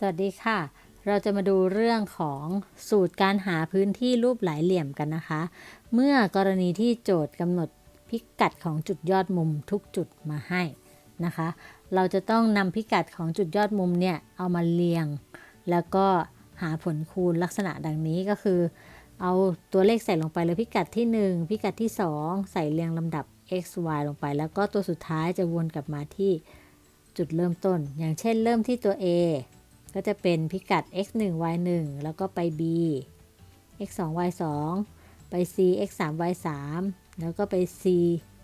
สวัสดีค่ะ เราจะมาดูเรื่องของสูตรการหาพื้นที่รูปหลายเหลี่ยมกันนะคะ เมื่อกรณีที่โจทย์กำหนดพิกัดของจุดยอดมุมทุกจุดมาให้นะคะ เราจะต้องนำพิกัดของจุดยอดมุมเนี่ยเอามาเรียง แล้วก็หาผลคูณลักษณะดังนี้ก็คือ เอาตัวเลขใส่ลงไปเลยพิกัดที่ 1 พิกัดที่ 2 ใส่เรียงลำดับ x y ลงไป แล้วก็ตัวสุดท้ายจะวนกลับมาที่จุดเริ่มต้น อย่างเช่นเริ่มที่ตัว a ก็จะเป็นพิกัด x 1 y 1แล้วก็ไป b x 2 y 2ไป c x 3 y 3แล้วก็ไป c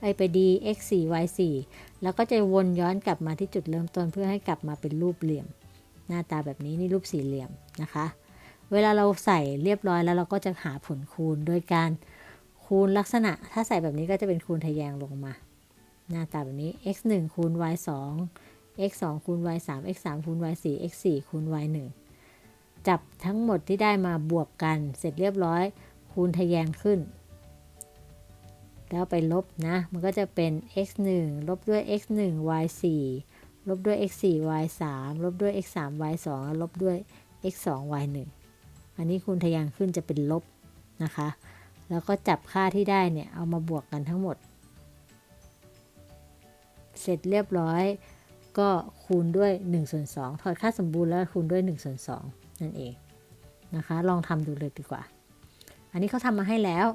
ไปไป d x 4 y 4แล้วก็จะวนย้อนกลับมาที่จุดเริ่มต้นเพื่อให้กลับมาเป็นรูปเหลี่ยม หน้าตาแบบนี้นี่รูปสี่เหลี่ยมนะคะ เวลาเราใส่เรียบร้อยแล้วเราก็จะหาผลคูณโดยการคูณลักษณะ ถ้าใส่แบบนี้ก็จะเป็นคูณทะแยงลงมา หน้าตาแบบนี้ x 1คูณ y 2 x 2คูณ y 3 x 3คูณ y 4 x 4คูณ y 1จับทั้งหมดที่ได้มาบวกกัน เสร็จเรียบร้อย คูณทะแยงขึ้น แล้วไปลบนะ มันก็จะเป็น x 1ลบด้วย x 1 y 4ลบด้วย x 4 y 3ลบด้วย x 3 y 2ลบด้วย x 2 y 1อันนี้คูณทะแยงขึ้นจะเป็นลบนะคะ แล้วก็จับค่าที่ได้เนี่ย เอามาบวกกันทั้งหมด เสร็จเรียบร้อย ก็คูณด้วย1ส่วน2ถอดค่าสมบูรณ์แล้วคูณด้วย1ส่วน2นั่นเองนะคะ ลองทำดูเลยดีกว่า อันนี้เขาทำมาให้แล้ว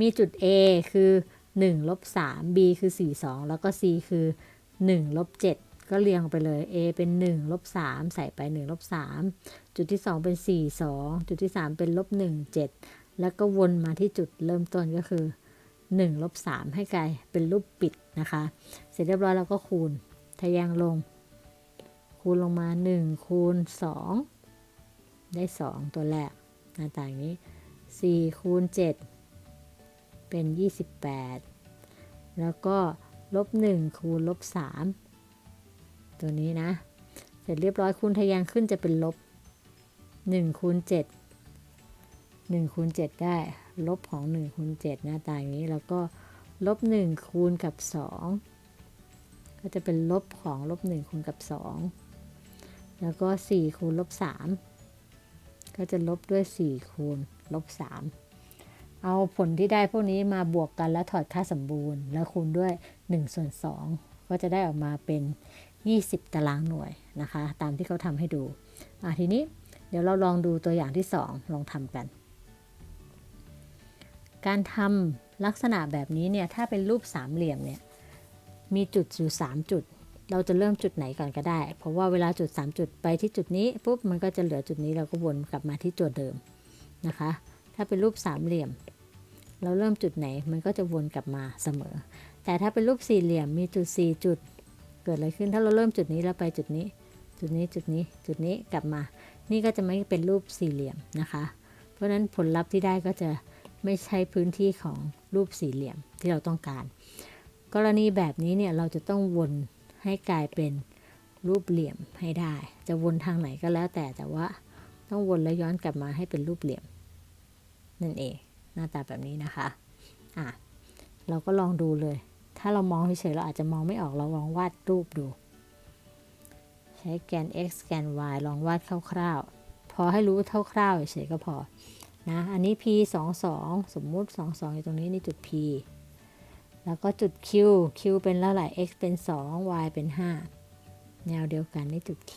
มีจุด A คือ1ลบ3 B คือ 4 2 แล้วก็ C คือ1ลบ7ก็เรียงไปเลย A เป็น1ลบ3ใส่ไป1ลบ3จุดที่ 2 เป็น 4 2 จุดที่ 3 เป็นลบ1 7 แล้วก็วนมาที่จุดเริ่มต้นก็คือ1ลบ3ให้กลายเป็นรูปปิดนะคะ เสร็จเรียบร้อยเราก็คูณ ทะแยงลง คูณลงมา 1 คูณ 2 ได้ 2 ตัวแรกหน้าตาอย่างนี้ 4 คูณ 7 เป็น 28 แล้วก็ลบ 1 คูณลบ 3 ตัวนี้นะ เสร็จเรียบร้อยคูณทะแยงขึ้นจะเป็นลบ 1 คูณ 7 1 คูณ 7 ได้ ลบของ 1 คูณ 7 หน้าตาอย่างนี้แล้วก็ลบ 1 คูณกับ 2 ก็จะเป็นลบของลบ1คูณกับ 2 แล้วก็ 4 คูณลบ 3 ก็จะลบด้วย 4 คูณลบ 3 เอาผลที่ได้พวกนี้มาบวกกันแล้วถอดค่าสมบูรณ์ แล้วคูณด้วย1ส่วน2 ก็จะได้ออกมาเป็น 20 ตารางหน่วยนะคะ ตามที่เขาทำให้ดูอะทีนี้เดี๋ยวเราลองดูตัวอย่างที่ 2 ลองทำกัน การทำลักษณะแบบนี้เนี่ย ถ้าเป็นรูปสามเหลี่ยมเนี่ย มีจุดอยู่ 3 จุด เราจะเริ่มจุดไหนก่อนก็ได้ เพราะว่าเวลาจุด 3 จุดไปที่จุดนี้ปุ๊บมันก็จะเหลือจุดนี้เราก็วนกลับมาที่จุดเดิมนะคะ ถ้าเป็นรูปสามเหลี่ยม เราเริ่มจุดไหนมันก็จะวนกลับมาเสมอ แต่ถ้าเป็นรูปสี่เหลี่ยมมีจุด 4 จุด เกิดอะไรขึ้น ถ้าเราเริ่มจุดนี้แล้วไปจุดนี้ จุดนี้จุดนี้จุดนี้กลับมา นี่ก็จะไม่เป็นรูปสี่เหลี่ยมนะคะ เพราะฉะนั้นผลลัพธ์ที่ได้ก็จะไม่ใช่พื้นที่ของรูปสี่เหลี่ยมที่เราต้องการ กรณีแบบนี้เนี่ยเราจะต้องวนให้กลายเป็นรูปเหลี่ยมให้ได้ จะวนทางไหนก็แล้วแต่แต่ว่าต้องวนแล้วย้อนกลับมาให้เป็นรูปเหลี่ยม นั่นเองหน้าตาแบบนี้นะคะอะเราก็ลองดูเลย ถ้าเรามองเฉยๆเราอาจจะมองไม่ออกเราลองวาดรูปดู ใช้แกน x แกน y ลองวาดคร่าวๆ พอให้รู้คร่าวๆเฉยๆก็พอนะอันนี้ p 2 2สมมุติ 2 2อยู่ตรงนี้นี่จุด p แล้วก็จุด q q เป็นเท่าไหร่ x เป็น 2 y เป็น 5 แนวเดียวกันนี่จุด q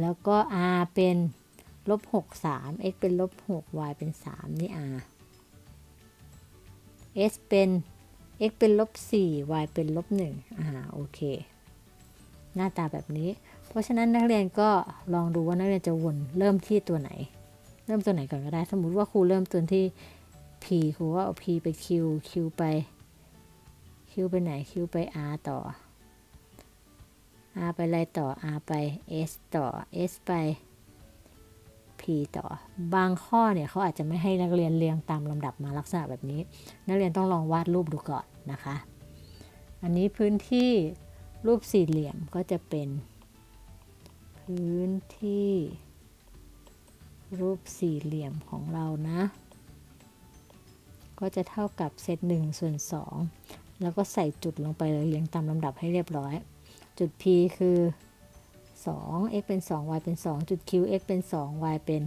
แล้วก็ r เป็นลบ6 3 x เป็นลบ6 y เป็น 3 นี่ r s เป็น x เป็นลบ4 y เป็นลบ1อ่าโอเค หน้าตาแบบนี้ เพราะฉะนั้นนักเรียนก็ลองดูว่านักเรียนจะวนเริ่มที่ตัวไหน เริ่มตัวไหนก่อนก็ได้ สมมุติว่าครูเริ่มตัวที่ p ครูว่าเอา p ไป q q ไป q ไปไหน q ไป r ต่อ r ไปอะไรต่อ r ไป s ต่อ s ไป p ต่อ บางข้อเนี่ยเขาอาจจะไม่ให้นักเรียนเรียงตามลำดับมาลักษณะแบบนี้ นักเรียนต้องลองวาดรูปดูก่อนนะคะ อันนี้พื้นที่รูปสี่เหลี่ยมก็จะเป็น พื้นที่รูปสี่เหลี่ยมของเรานะ ก็จะเท่ากับเซต1ส่วน2แล้วก็ใส่จุดลงไปเลยเรียงตามลำดับให้เรียบร้อย จุด P คือ 2 x เป็น 2 y เป็น 2 จุด q x เป็น 2 y เป็น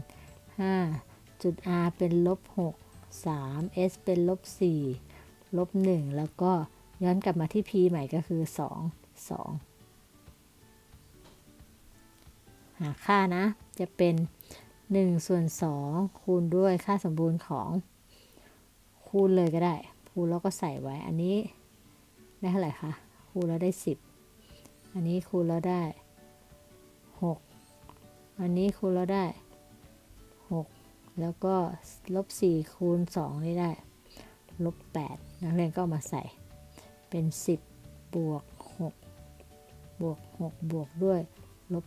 5 จุด r เป็นลบ6 3 s เป็นลบ4ลบ1แล้วก็ย้อนกลับมาที่ p ใหม่ก็คือ 2 2หาค่านะ จะเป็น1ส่วน2คูณด้วยค่าสมบูรณ์ของ คูณเลยก็ได้ คูณแล้วก็ใส่ไว้ อันนี้ได้เท่าไหร่คะ คูณแล้วได้ 10 อันนี้คูณแล้วได้ 6 อันนี้คูณแล้วได้ 6 แล้วก็ลบ4คูณ2นี่ได้ลบ8นักเรียนก็มาใส่เป็น 10 บวก 6 บวก 6 บวกด้วยลบ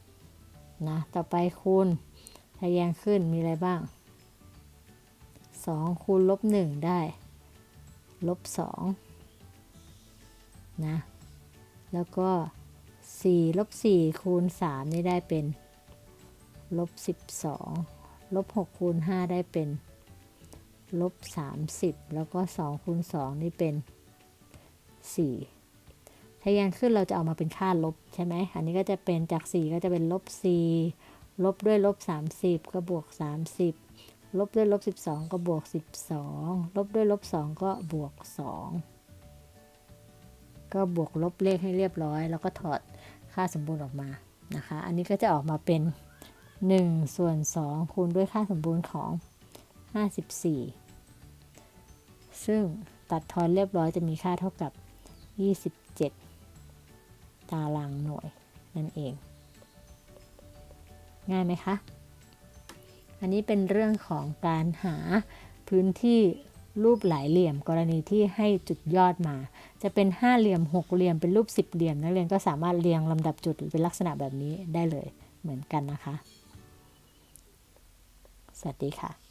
8นะ ต่อไปคูณทะแยงขึ้นมีอะไรบ้าง 2 คูณลบ 1 ได้ ลบ 2 นะ แล้วก็ 4 ลบ 4 คูณ 3 นี่ได้เป็น ลบ 12 ลบ 6 คูณ 5 ได้เป็น ลบ 30 แล้วก็ 2 คูณ 2 นี่เป็น 4 ถ้ายังขึ้นเราจะเอามาเป็นค่าลบใช่ไหม อันนี้ก็จะเป็นจาก 4 ก็จะเป็นลบ 4 ลบด้วยลบ 30 ก็บวก 30 ลบด้วยลบ12 ก็บวก 12 ลบด้วยลบ 2 ก็บวก 2 ก็บวกลบเลขให้เรียบร้อย แล้วก็ถอดค่าสมบูรณ์ออกมานะคะ อันนี้ก็จะออกมาเป็น 1 ส่วน 2 คูณด้วยค่าสมบูรณ์ของ 54 ซึ่งตัดทอนเรียบร้อยจะมีค่าเท่ากับ 27 ตารางหน่วยนั่นเอง ง่ายไหมคะ อันนี้เป็นเรื่องของการหาพื้นที่รูปหลายเหลี่ยมกรณีที่ให้จุดยอดมา จะเป็นห้าเหลี่ยมหกเหลี่ยมเป็นรูปสิบเหลี่ยมนักเรียนก็สามารถเรียงลำดับจุดเป็นลักษณะแบบนี้ได้เลยเหมือนกันนะคะ สวัสดีค่ะ